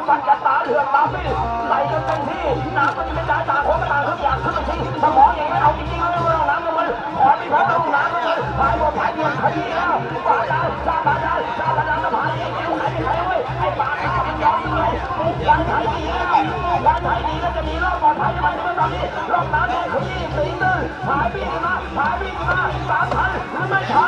ำกันจะตาเถื่อนตามพี่ใส่กันเต็มที่น้ำมันเป็นน้ำตาโค้งต่าทุกอย่างขึ้นไปที่สมองย่างนี้เอาจริงๆแล้วไม่ต้องน้ำลงเลยขอไม่พอเอาน้ำลงเลยพายหมดพายเดียวขยี้แล้วปาดได้ชาบาดได้ชาบาดได้ก็พายเองใครไม่ใครเว้ยไอ้ปากข้ามันยอมเลยวันไทยดีแล้ววันไทยดีแล้วจะมีรอบปลอดภัยมันตอนนี้รอบน้ำเลยขยี้ตีตื้นพายวิ่มาพายวิ่มาสามพันหรือไม่ทัน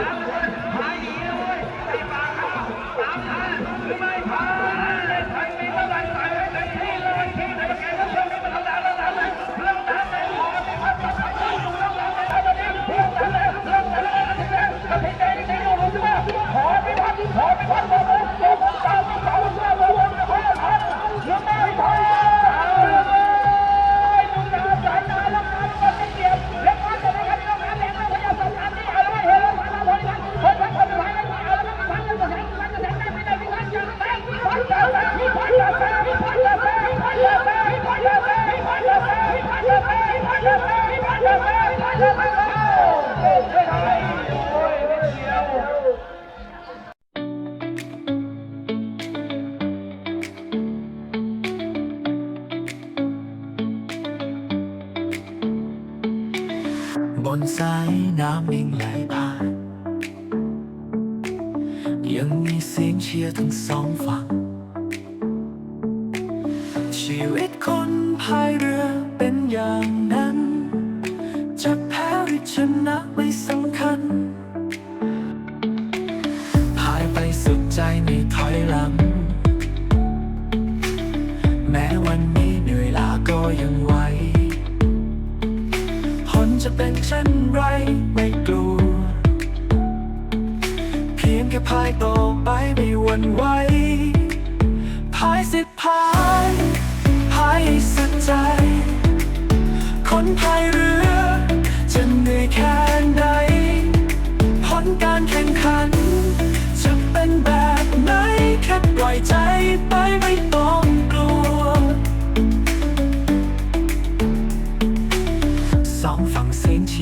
นสายน้ำมิ่งไหลผ่าน ยังมีเสียงเชียร์ทั้งสองฝั่ง ชีวิตคนพายเรือเป็นอย่างนั้น จะแพ้หรือชนะไม่สำคัญ พายไปสุดใจไม่ถอยหลัง แม้วันนี้เหนื่อยล้าก็ยัง เป็นเช่นไรไม่กลัว เพียงแค่พายต่อไปไม่หวั่นไหวพายสิพายพายสุดใจ คนพาย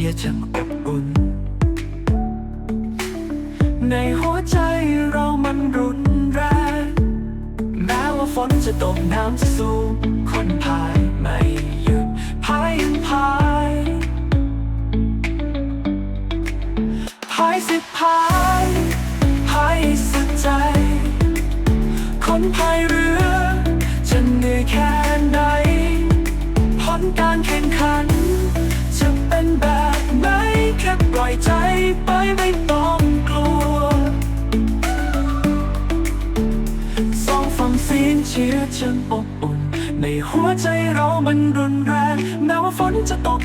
ชียร์ช่างอบอุ่น ในหัวใจเรามันรุนแรง แม้ว่าฝนจะตกน้ำจะสูงคนพายไม่หยุดพายยังพายพายสิพายพายสุดใจ คนพายเรือจะเหนื่อยแค่ไหนผลการแข่งขัน ไปไม่ต้องกลัวสองฝั่งเสียงเชียร์ฉันอบอุ่น ในหัวใจเรามันรุนแรงแม้ว่าฝนจะตก